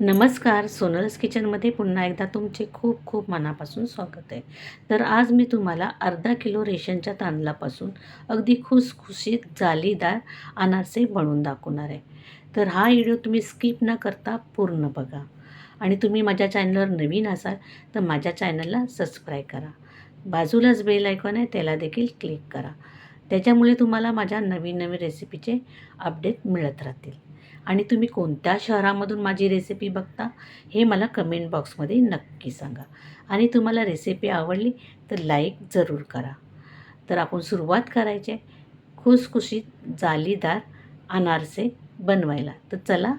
नमस्कार सोनल्स किचनमध्ये पुन्हा एकदा तुमचे खूप खूप मनापासून स्वागत आहे. तर आज मी तुम्हाला अर्धा किलो रेशनच्या तांदळापासून अगदी खुसखुशीत जालीदार अनारसे बनवून दाखवणार आहे. तर हा व्हिडिओ तुम्ही स्किप न करता पूर्ण बघा. आणि तुम्ही माझ्या चॅनलवर नवीन असाल तर माझ्या चॅनलला सबस्क्राईब करा. बाजूलाच बेल आयकॉन आहे त्याला देखील क्लिक करा. त्याच्यामुळे तुम्हाला माझ्या नवीन नवीन रेसिपीचे अपडेट मिळत राहतील. आणि तुम्ही कोणत्या शहरामधून माझी रेसिपी बघता हे मला कमेंट बॉक्समध्ये नक्की सांगा. आणि तुम्हाला रेसिपी आवडली तर लाईक जरूर करा. तर आपण सुरुवात करायचे खुसखुशीत जालीदार अनारसे बनवायला. तर चला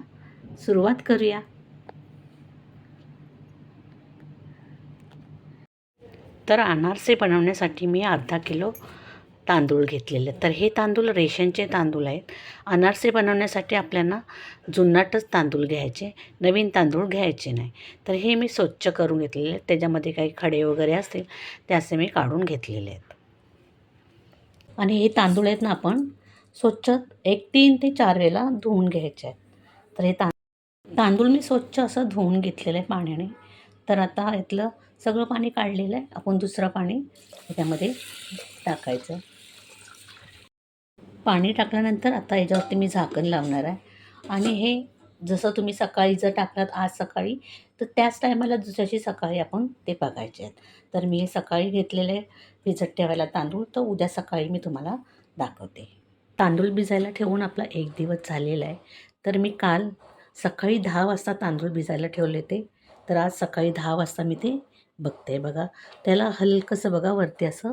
सुरुवात करूया. तर अनारसे बनवण्यासाठी मी अर्धा किलो तांदूळ घेतलेले. आहेत. तर हे तांदूळ रेशनचे तांदूळ आहेत. अनारसे बनवण्यासाठी आपल्याला जुन्नाटच तांदूळ घ्यायचे नवीन तांदूळ घ्यायचे नाही. तर हे मी स्वच्छ करून घेतलेले आहेत. त्याच्यामध्ये काही खडे वगैरे असतील ते असे मी काढून घेतलेले आहेत. आणि हे तांदूळ आहेत ना आपण स्वच्छ एक तीन ते चार वेळेला धुवून घ्यायचे आहेत. तर हे तां तांदूळ मी स्वच्छ असं धुवून घेतलेलं आहे पाण्याने. तर आता यातलं सगळं पाणी काढलेलं आहे. आपण दुसरं पाणी त्यामध्ये टाकायचं. पाणी टाकल्यानंतर आता याच्यावरती मी झाकण लावणार आहे. आणि हे जसं तुम्ही सकाळी जर टाकलात आज सकाळी तर त्याच टायमाला दुसऱ्याची सकाळी आपण ते बघायचे आहेत. तर मी हे सकाळी घेतलेले भिजत ठेवायला तांदूळ तर उद्या सकाळी मी तुम्हाला दाखवते. तांदूळ भिजायला ठेवून आपला एक दिवस झालेला आहे. तर मी काल सकाळी दहा वाजता तांदूळ भिजायला ठेवले ते तर आज सकाळी दहा वाजता मी ते बघते बघा. त्याला हलकंसं बघा वरती असं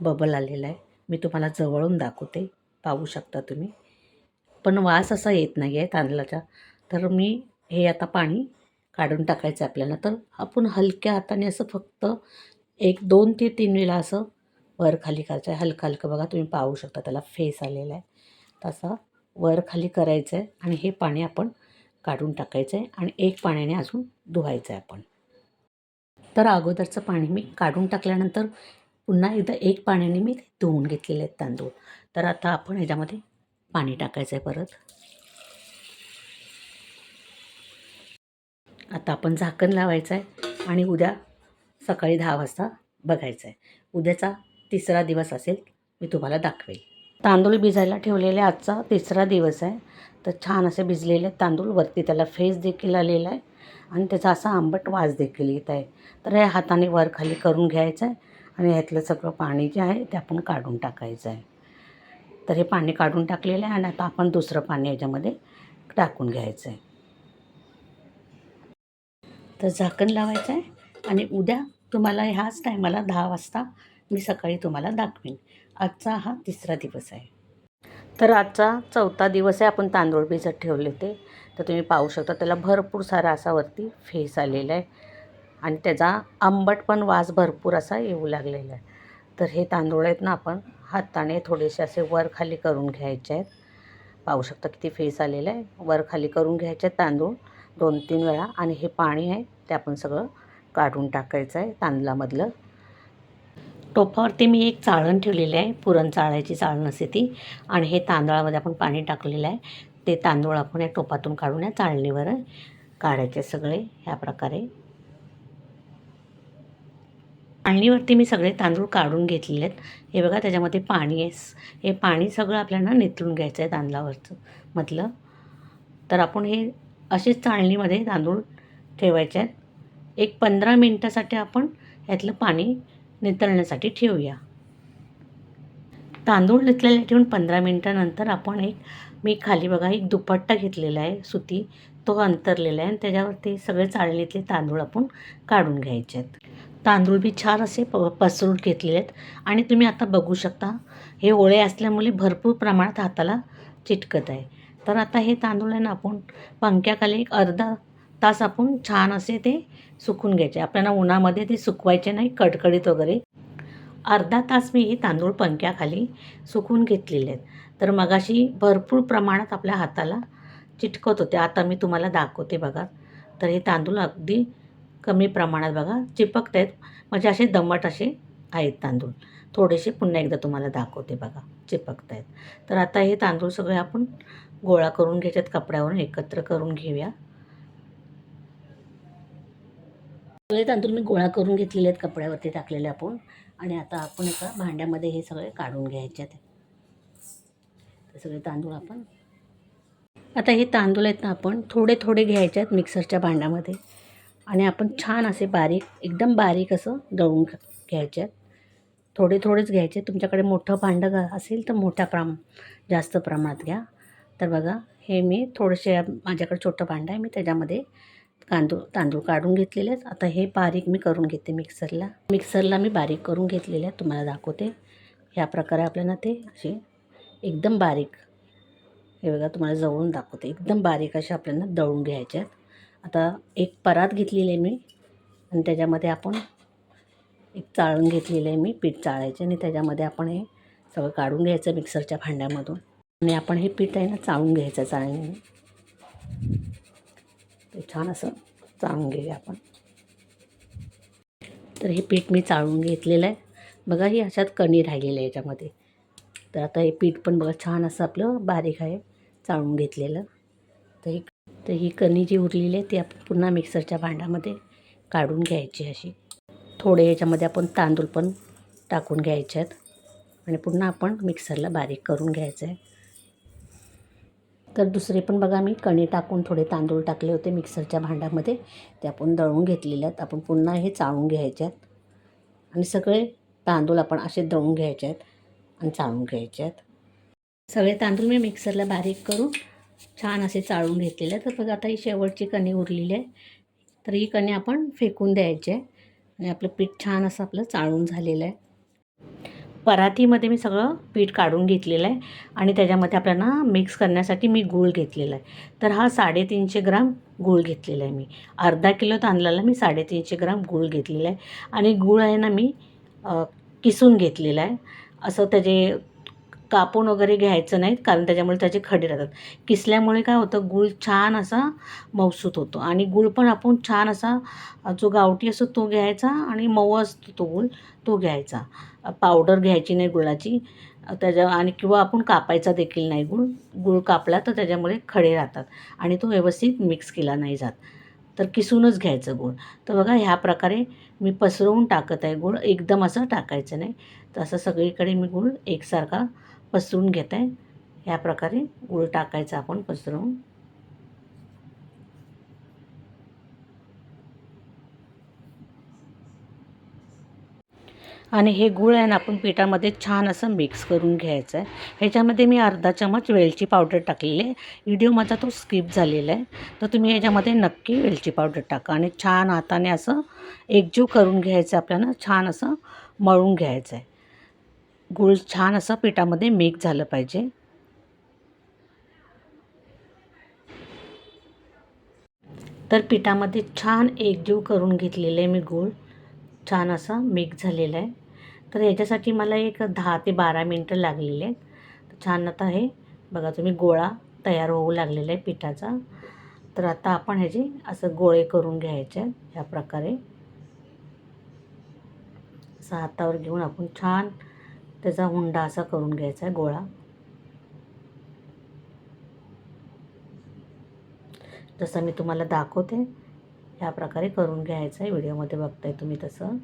बबल आलेलं आहे. मी तुम्हाला जवळून दाखवते. पाहू शकता तुम्ही. पण वास असा येत नाही आहे तांदळाचा. तर मी हे आता पाणी काढून टाकायचं आहे आपल्याला. तर आपण हलक्या हाताने असं फक्त एक दोन ते तीन वेळा असं वर खाली करायचं आहे. हलकं हलकं बघा तुम्ही पाहू शकता त्याला फेस आलेला आहे. तसा वर खाली करायचं आहे आणि हे पाणी आपण काढून टाकायचं आहे आणि एक पाण्याने अजून धुवायचं आहे आपण. तर अगोदरचं पाणी मी काढून टाकल्यानंतर पुन्हा एकदा एक पाण्याने मी धुवून घेतलेले आहेत तांदूळ. तर आता आपण ह्याच्यामध्ये पाणी टाकायचं आहे परत. आता आपण झाकण लावायचं आहे आणि उद्या सकाळी दहा वाजता बघायचं आहे उद्याचा तिसरा दिवस असेल मी तुम्हाला दाखवेल. तांदूळ भिजायला ठेवलेले आजचा तिसरा दिवस आहे. तर छान असे भिजलेले तांदूळ वरती त्याला फेस देखील आलेला आहे आणि त्याचा असा आंबट वास देखील येत आहे. तर हे हाताने वर खाली करून घ्यायचं आहे आणि ह्यातलं सगळं पाणी जे आहे ते आपण काढून टाकायचं आहे तर हे पाणी काढून टाकलेलं आहे आणि आता आपण दुसरं पाणी याच्यामध्ये टाकून घ्यायचं आहे. तर झाकण लावायचं आहे आणि उद्या तुम्हाला ह्याच टायमाला दहा वाजता मी सकाळी तुम्हाला दाखवेन. आजचा हा तिसरा दिवस आहे. तर आजचा चौथा दिवस आहे. आपण तांदूळ भिजत ठेवले ते तर तुम्ही पाहू शकता त्याला भरपूर सारा असा वरती फेस आलेला आहे. आणि त्याचा आंबट पण वास भरपूर असा येऊ लागलेला आहे. तर हे तांदूळ आहेत ना आपण हाताने थोडेसे असे वर खाली करून घ्यायचे आहेत. पाहू शकता किती फेस आलेलं आहे. वर खाली करून घ्यायचे आहेत तांदूळ दोन तीन वेळा आणि हे पाणी आहे ते आपण सगळं काढून टाकायचं आहे तांदळामधलं. टोपावरती मी एक चाळण ठेवलेली आहे. पुरण चाळायची चाळण असते ती. आणि हे तांदळामध्ये आपण पाणी टाकलेलं आहे. ते तांदूळ आपण या टोपातून काढून या चाळणीवर काढायचे सगळे ह्या प्रकारे. चाळणीवरती मी सगळे तांदूळ काढून घेतलेले आहेत. हे बघा त्याच्यामध्ये पाणी आहे. हे पाणी सगळं आपल्याला नितळून घ्यायचं आहे तांदळावरचं. मधलं तर आपण हे असेच चाळणीमध्ये तांदूळ ठेवायचे आहेत. एक पंधरा मिनटासाठी आपण यातलं पाणी नितळण्यासाठी ठेवूया. तांदूळ नितळलेले ठेवून पंधरा मिनटानंतर आपण एक मी खाली बघा एक दुपट्टा घेतलेला आहे सुती तो अंतरलेला आहे आणि त्याच्यावरती सगळे चाळणीतले तांदूळ आपण काढून घ्यायचे आहेत. तांदूळ बी छान असे प पसरून घेतलेले आहेत आणि तुम्ही आता बघू शकता हे ओळे असल्यामुळे भरपूर प्रमाणात हाताला चिटकत आहे. तर आता हे तांदूळ आहे ना आपण पंख्याखाली एक अर्धा तास आपण छान असे ते सुकून घ्यायचे. आपल्याला उन्हामध्ये ते सुकवायचे नाही कडकडीत वगैरे अर्धा तास मी हे तांदूळ पंख्याखाली सुकून घेतलेले आहेत. तर मगाशी भरपूर प्रमाणात आपल्या हाताला चिटकत होते. आता मी तुम्हाला दाखवते बघा. तर हे तांदूळ अगदी कमी प्रमाणात बघा चिपकत आहेत. म्हणजे असे दमट असे आहेत तांदूळ. थोडेसे पुन्हा एकदा तुम्हाला दाखवते बघा चिपकत आहेत. तर आता हे तांदूळ सगळे आपण गोळा करून घ्यायच्यात कपड्यावरून एकत्र करून घेऊया. सगळे तांदूळ मी गोळा करून घेतलेले आहेत. कपड्यावरती टाकलेले आपण. आणि आता आपण एका भांड्यामध्ये हे सगळे काढून घ्यायचे आहेत. ते सगळे तांदूळ आपण आता हे तांदूळ आहेत ना आपण थोडे थोडे घ्यायचे आहेत मिक्सरच्या भांड्यामध्ये. आणि आपण छान असे बारीक एकदम बारीक असं दळून घ्यायचे आहेत. थोडे थोडेच घ्यायचे तुमच्याकडे मोठं भांडं असेल तर मोठ्या प्रम जास्त प्रमाणात घ्या. तर बघा हे मी थोडेसे माझ्याकडे छोटं भांडं आहे. मी त्याच्यामध्ये तांदूळ तांदूळ काढून घेतलेले आहेत आता हे बारीक मी करून घेते मिक्सरला. मिक्सरला मी बारीक करून घेतलेले आहेत. तुम्हाला दाखवते. ह्या प्रकारे आपल्याला ते असे एकदम बारीक हे बघा तुम्हाला जवळून दाखवते. एकदम बारीक असे आपल्याला दळून घ्यायचे आहेत. आता एक परात घेतलेली आहे मी आणि त्याच्यामध्ये आपण एक चाळून घेतलेलं आहे मी पीठ चाळायचे आणि त्याच्यामध्ये आपण हे सगळं काढून घ्यायचं मिक्सरच्या भांड्यामधून. आणि आपण हे पीठ आहे ना चाळून घ्यायचं चाळणीने. ते छान असं चाळून घेऊया आपण. तर हे पीठ मी चाळून घेतलेलं आहे. बघा ही अशात कणी राहिलेलं आहे याच्यामध्ये. तर आता हे पीठ पण बघा छान असं आपलं बारीक आहे चाळून घेतलेलं. तर ही तर ही कणी जी उरलेली आहे ती आपण पुन्हा मिक्सरच्या भांड्यामध्ये काढून घ्यायची अशी. थोडे याच्यामध्ये आपण तांदूळ पण टाकून घ्यायचे आहेत. आणि पुन्हा आपण मिक्सरला बारीक करून घ्यायचं आहे. तर दुसरे पण बघा मी कणी टाकून थोडे तांदूळ टाकले होते मिक्सरच्या भांड्यामध्ये. ते आपण दळून घेतलेले आहेत. आपण पुन्हा हे चाळून घ्यायचे आहेत. आणि सगळे तांदूळ आपण असे दळून घ्यायचे आहेत आणि चाळून घ्यायचे आहेत. सगळे तांदूळ मी मिक्सरला बारीक करून छान असे चाळून घेतलेले आहेत. तर बघा आता ही शेवटची कणी उरलेली आहे. तर ही कणी आपण फेकून द्यायची आहे. आणि आपलं पीठ छान असं आपलं चाळून झालेलं आहे. परातीमध्ये मी सगळं पीठ काढून घेतलेलं आहे आणि त्याच्यामध्ये आपल्याला मिक्स करण्यासाठी मी गूळ घेतलेला आहे. तर हा साडेतीनशे ग्राम गूळ घेतलेला आहे मी. अर्धा किलो तांदळाला मी साडेतीनशे ग्राम गूळ घेतलेला आहे आणि गूळ आहे ना मी किसून घेतलेला आहे. असं त्याचे कापून वगैरे घ्यायचं नाहीत कारण त्याच्यामुळे त्याचे खडे राहतात. किसल्यामुळे काय होतं गूळ छान असा मऊसूत होतो. आणि गूळ पण आपण छान असा जो गावठी असतो तो घ्यायचा आणि मऊ असतो तो गूळ तो घ्यायचा. पावडर घ्यायची नाही गुळाची. त्याच्या आणि किंवा आपण कापायचा देखील नाही गूळ. गूळ कापला तर त्याच्यामुळे खडे राहतात. आणि तो व्यवस्थित मिक्स केला नाही जात. तर किसूनच घ्यायचं गूळ. तर बघा ह्या प्रकारे मी पसरवून टाकत आहे गूळ. एकदम असं टाकायचं नाही. तर असं सगळीकडे मी गूळ एकसारखा पसरून घेत आहे ह्या प्रकारे गूळ टाकायचा आपण पसरवून आणि हे गूळ आहे ना आपण पिठामध्ये छान असं मिक्स करून घ्यायचं आहे. ह्याच्यामध्ये मी अर्धा चमच वेलची पावडर टाकलेली आहे. व्हिडिओ माझा तो स्किप झालेला आहे. तर तुम्ही ह्याच्यामध्ये नक्की वेलची पावडर टाका आणि छान हाताने असं एकजीव करून घ्यायचं आपल्याला. छान असं मळून घ्यायचं आहे. गूळ छान असं पिठामध्ये मिक्स झालं पाहिजे. तर पिठामध्ये छान एकजीव करून घेतलेलं आहे मी गूळ. छान असा मिक्स झालेला आहे. तर याच्यासाठी मला एक दहा ते बारा मिनटं लागलेले आहेत. छान आता हे बघा तुम्ही गोळा तयार होऊ लागलेला आहे पिठाचा. तर आता आपण ह्याचे असं गोळे करून घ्यायचे आहेत ह्या प्रकारे. असं हातावर घेऊन आपण छान त्याचा हुंडा असा करून घ्यायचा आहे गोळा. जसं मी तुम्हाला दाखवते ह्या प्रकारे करून घ्यायचं आहे व्हिडिओमध्ये बघताय तुम्ही तसं.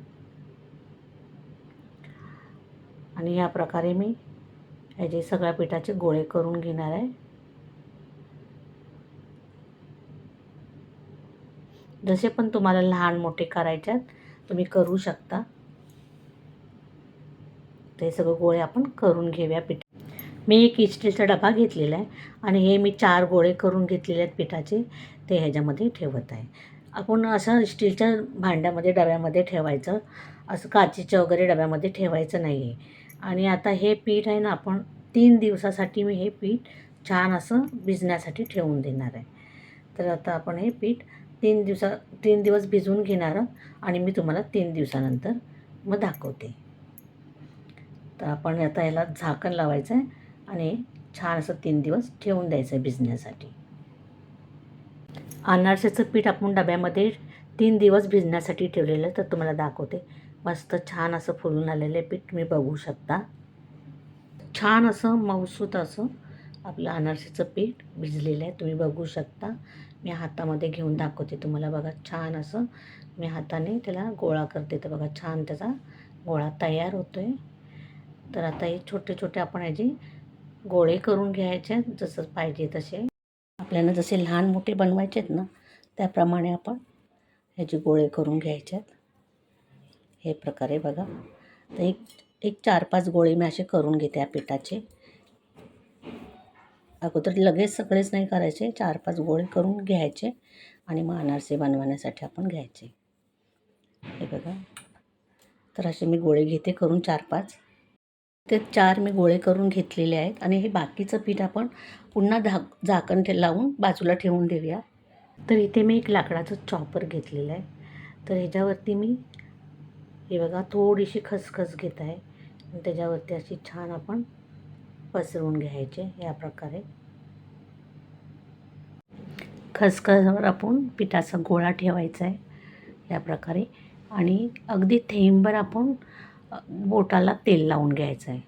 आणि या प्रकारे मी ह्याचे सगळ्या पिठाचे गोळे करून घेणार आहे. जसे पण तुम्हाला लहान मोठे करायच्यात आहेत तुम्ही करू शकता. ते सगळं गोळे आपण करून घेऊया पिठा. मी एक इस्टीलचा डबा घेतलेला आहे आणि हे मी चार गोळे करून घेतलेले आहेत पिठाचे ते ह्याच्यामध्ये ठेवत आहे. आपण असं स्टीलच्या भांड्यामध्ये डब्यामध्ये ठेवायचं. असं काचेच्या वगैरे डब्यामध्ये ठेवायचं नाही आहे आणि आता हे पीठ आहे ना आपण तीन दिवसासाठी मी हे पीठ छान असं भिजण्यासाठी ठेवून देणार आहे. तर आता आपण हे पीठ तीन दिवसा तीन दिवस भिजवून घेणार आहोत आणि मी तुम्हाला तीन दिवसानंतर मग दाखवते. तर आपण आता याला झाकण लावायचं आहे आणि छान असं तीन दिवस ठेवून द्यायचं आहे भिजण्यासाठी. अनारशाचं पीठ आपण डब्यामध्ये तीन दिवस भिजण्यासाठी ठेवलेलं आहे तर तुम्हाला दाखवते. मस्त छान असं फुलून आलेलं आहे पीठ तुम्ही बघू शकता. छान असं मऊसूत असं आपलं अनारसेचं पीठ भिजलेलं आहे तुम्ही बघू शकता. मी हातामध्ये घेऊन दाखवते तुम्हाला बघा छान असं. मी हाताने त्याला गोळा करते तर बघा छान त्याचा गोळा तयार होतो आहे तर आता हे छोटे छोटे आपण याचे गोळे करून घ्यायचे आहेत, जसं पाहिजे तसे. आपल्याला जसे लहान मोठे बनवायचे आहेत ना त्याप्रमाणे आपण ह्याचे गोळे करून घ्यायचे आहेत. हे प्रकारे बघा. तर एक एक चार पाच गोळे मी असे करून घेते या पिठाचे. अगोदर लगेच सगळेच नाही करायचे चार पाच गोळे करून घ्यायचे आणि मग अनारसे बनवण्यासाठी आपण घ्यायचे. हे बघा. तर असे मी गोळे घेते करून चार पाच. ते चार मी गोळे करून घेतलेले आहेत आणि हे बाकीचं पीठ आपण पुन्हा झाक झाकण ठे लावून बाजूला ठेवून देऊया. तर इथे मी एक लाकडाचं चॉपर घेतलेलं आहे. तर ह्याच्यावरती मी हे बघा थोडीशी खसखस घेत आहे. त्याच्यावरती अशी छान आपण पसरवून घ्यायचे या प्रकारे. खसखसवर आपण पिठाचा गोळा ठेवायचा आहे या प्रकारे. आणि अगदी थेंबभर आपण बोटाला तेल लावून घ्यायचं आहे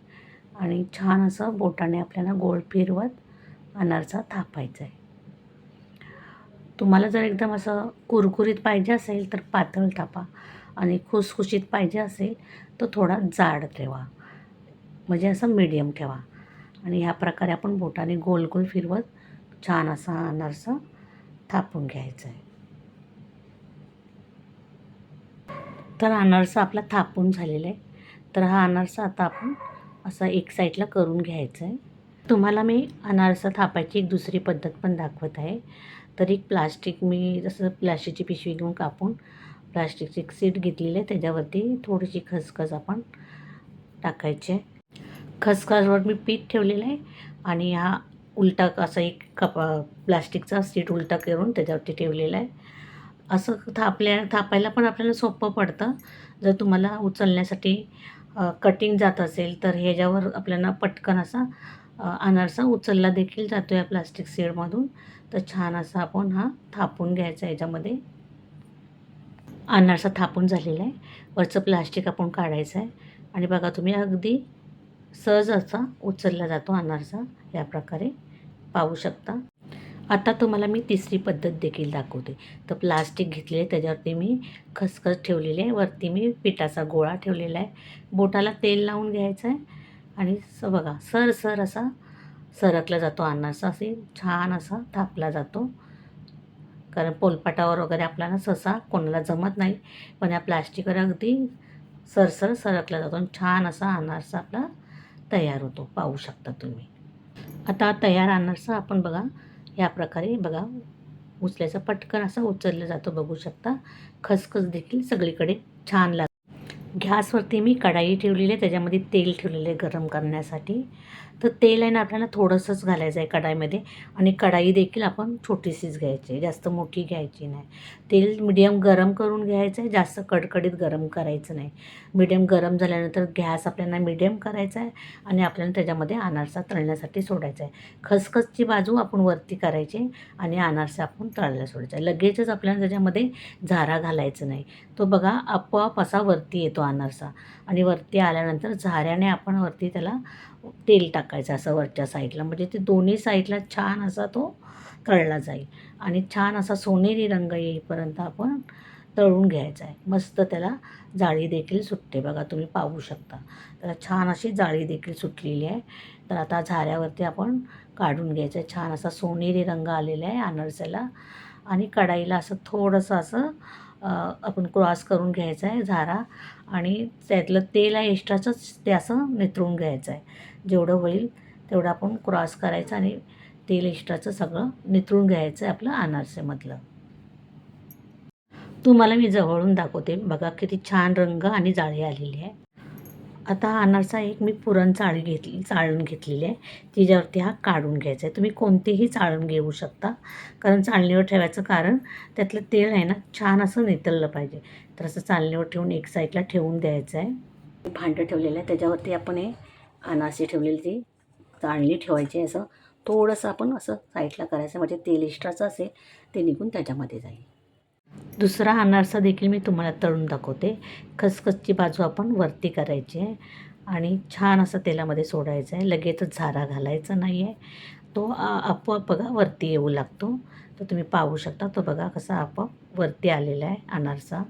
आणि छान असं बोटाने आपल्याला गोल फिरवत अनारसा थापायचा आहे तुम्हाला जर एकदम असं कुरकुरीत पाहिजे असेल तर पातळ थापा. आणि खुसखुशीत पाहिजे असेल तर थोडा जाड ठेवा. म्हणजे असं मीडियम ठेवा. आणि ह्या प्रकारे आपण बोटाने गोल गोल फिरवत छान असा अनारसा थापून घ्यायचा आहे तर अनारसा आपला थापून झालेला आहे. तर हा अनारसा आता आपण असा एक साईडला करून घ्यायचा आहे. तुम्हाला मी अनारसा थापायची एक दुसरी पद्धत पण दाखवत आहे. तर एक प्लास्टिक मी जसं प्लास्टिकची पिशवी घेऊन कापून प्लास्टिकची एक सीट घेतलेली आहे. त्याच्यावरती थोडीशी खसखस आपण टाकायची आहे. खसखसवर मी पीठ ठेवलेलं आहे आणि हा उलटा असा एक कप प्लास्टिकचा सीट उलटा करून त्याच्यावरती ठेवलेला आहे. असं थापल्या थापायला पण आपल्याला सोपं पडतं. जर तुम्हाला उचलण्यासाठी कटिंग जात असेल तर ह्याच्यावर आपल्याला पटकन असा अनारसा उचलला देखील जातो या प्लास्टिक सीडमधून तर छान असा आपण हा थापून घ्यायचा याच्यामध्ये. अनारसा थापून झालेला आहे. वरचं प्लास्टिक आपण काढायचं आहे. आणि बघा तुम्ही अगदी सहज असा उचलला जातो अनारसा या प्रकारे. पाहू शकता. आता तुम्हाला मी तिसरी पद्धत देखील दाखवते. तर प्लास्टिक घेतलेले त्याच्यावरती मी खसखस ठेवलेली आहे. वरती मी पिठाचा गोळा ठेवलेला आहे. बोटाला तेल लावून घ्यायचं आहे. आणि स बघा सर सर असा सरकला जातो अनारसा असे छान असा थापला जातो. कारण पोलपाटावर वगैरे आपल्याला ससा कोणाला जमत नाही. पण या प्लास्टिकवर अगदी सरसर सरकला जातो आणि छान असा अनारसा आपला तयार होतो. पाहू शकता तुम्ही. आता तयार अनारसा आपण बघा या प्रकारे बघा उचल्याचा पटकन असा उचलला जातो. बघू शकता खसखस देखील सगळीकडे छान लाग गॅसवरती मी कढाई ठेवलेली आहे त्याच्यामध्ये तेल ठेवलेलं आहे गरम करण्यासाठी. तर तेल आहे ना आपल्याला थोडंसंच घालायचं आहे कढाईमध्ये आणि कढाई देखील आपण छोटीशीच घ्यायची आहे जास्त मोठी घ्यायची नाही. तेल मिडियम गरम करून घ्यायचं आहे जास्त कडकडीत गरम करायचं नाही. मिडियम गरम झाल्यानंतर गॅस आपल्याला मिडियम करायचा आहे आणि आपल्याला त्याच्यामध्ये अनारसा तळण्यासाठी सोडायचा आहे. खसखसची बाजू आपण वरती करायची आणि अनारसा आपण तळायला सोडायचा आहे. लगेचच आपल्याला त्याच्यामध्ये झारा घालायचं नाही. तो बघा आपोआप असा वरती येतो अनारसा. आणि वरती आल्यानंतर झाऱ्याने आपण वरती त्याला तेल टाकायचं असं वरच्या साईडला. म्हणजे ते दोन्ही साईडला छान असा तो तळला जाईल. आणि छान असा सोनेरी रंग येईपर्यंत आपण तळून घ्यायचा आहे. मस्त त्याला जाळी देखील सुटते बघा तुम्ही पाहू शकता. त्याला छान अशी जाळी देखील सुटलेली आहे. तर आता झाऱ्यावरती आपण काढून घ्यायचं आहे. छान असा सोनेरी रंग आलेला आहे अनारसाला. आणि कढाईला असं थोडंसं असं आपण क्रॉस करून घ्यायचा आहे झारा आणि त्यातलं तेल आहे एक्स्ट्राचंच ते असं नितळून घ्यायचं आहे. जेवढं होईल तेवढं आपण क्रॉस करायचं आणि तेल एक्स्ट्राचं सगळं नितळून घ्यायचं आहे आपलं अनारसेमधलं. तुम्हाला मी जवळून दाखवते. बघा किती छान रंग आणि जाळी आलेली आहे. आता अनारसा एक मी पुरण चाळी घेतली चाळून घेतलेली आहे. तिच्यावरती हा काढून घ्यायचा आहे. तुम्ही कोणतीही चाळून घेऊ शकता. कारण चाळणीवर ठेवायचं कारण त्यातलं तेल आहे ना छान असं नितळलं पाहिजे. तर असं चाळणीवर ठेवून एक साईडला ठेवून द्यायचं आहे. भांडं ठेवलेलं आहे. त्याच्यावरती आपण हे अनारसे ठेवलेली ती चाळणी ठेवायची आहे. असं थोडंसं आपण असं साईडला करायचं म्हणजे तेल एक्स्ट्राचं असेल ते निघून त्याच्यामध्ये जाईल. दुसरा अनारसा देखील मी तुम्हाला तळून दाखवते. खसखसची बाजू आपण वरती करायची आहे आणि छान असं तेलामध्ये सोडायचं आहे. लगेचच झारा घालायचा नाही आहे तो आपोआप बघा वरती येऊ लागतो. तर तुम्ही पाहू शकता तो बघा कसा आपोआप वरती आलेला आहे अनारसा.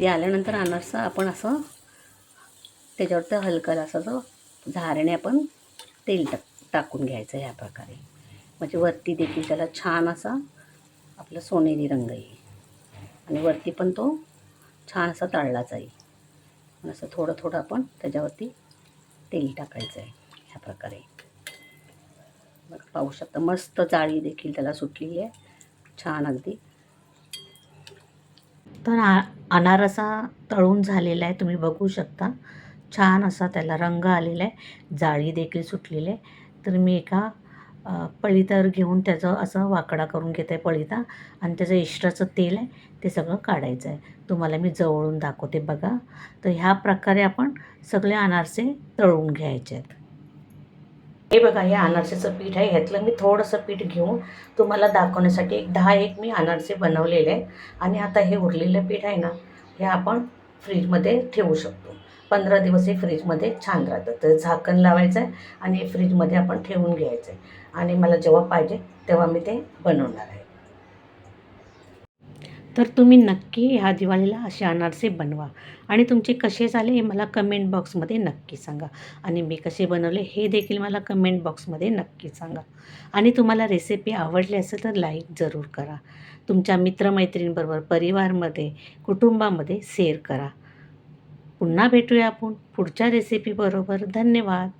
ते आल्यानंतर अनारसा आपण असं त्याच्यावरती हलकं असं जो झाऱ्याने आपण तेल टाक टाकून घ्यायचं ह्या प्रकारे. म्हणजे वरती देखील त्याला छान असा आपला सोनेरी रंग येईल आणि वरती पण तो छान असा तळला जाईल असं थोडं थोडं आपण त्याच्यावरती तेल टाकायचं आहे. ह्या प्रकारे. बघा पाहू शकता. मस्त जाळी देखील त्याला सुटलेली आहे. छान अगदी. तर आ अनारसा तळून झालेला आहे. तुम्ही बघू शकता. छान असा त्याला रंग आलेला आहे. जाळी देखील सुटलेली आहे. तर मी एका पळीतावर घेऊन त्याचं असं वाकडा करून घेते पळीता आणि त्याचं एक्स्ट्राचं तेल आहे ते सगळं काढायचं आहे. तुम्हाला मी जवळून दाखवते बघा. तर ह्या प्रकारे आपण सगळे अनारसे तळून घ्यायचे आहेत. हे बघा हे अनारसेचं पीठ आहे. ह्यातलं मी थोडंसं पीठ घेऊन तुम्हाला दाखवण्यासाठी एक दहा एक मी अनारसे बनवलेले आहे आणि आता हे उरलेलं पीठ आहे ना हे आपण फ्रीजमध्ये ठेवू शकतो. पंधरा दिवस हे फ्रीजमध्ये छान राहतं. तर झाकण लावायचं आहे आणि फ्रीजमध्ये आपण ठेवून घ्यायचं. आहे आणि मला जेव्हा पाहिजे तेव्हा मी ते बनवणार आहे. तर तुम्ही नक्की ह्या दिवाळीला असे अनारसे बनवा. आणि तुमचे कसे झाले हे मला कमेंट बॉक्समध्ये नक्की सांगा. आणि मी कसे बनवले हे देखील मला कमेंट बॉक्समध्ये नक्की सांगा. आणि तुम्हाला रेसिपी आवडली असेल तर लाईक जरूर करा. तुमच्या मित्रमैत्रिणींबरोबर परिवारमध्ये कुटुंबामध्ये शेअर करा. पुन्हा भेटूया आपण पुढच्या रेसिपीबरोबर धन्यवाद.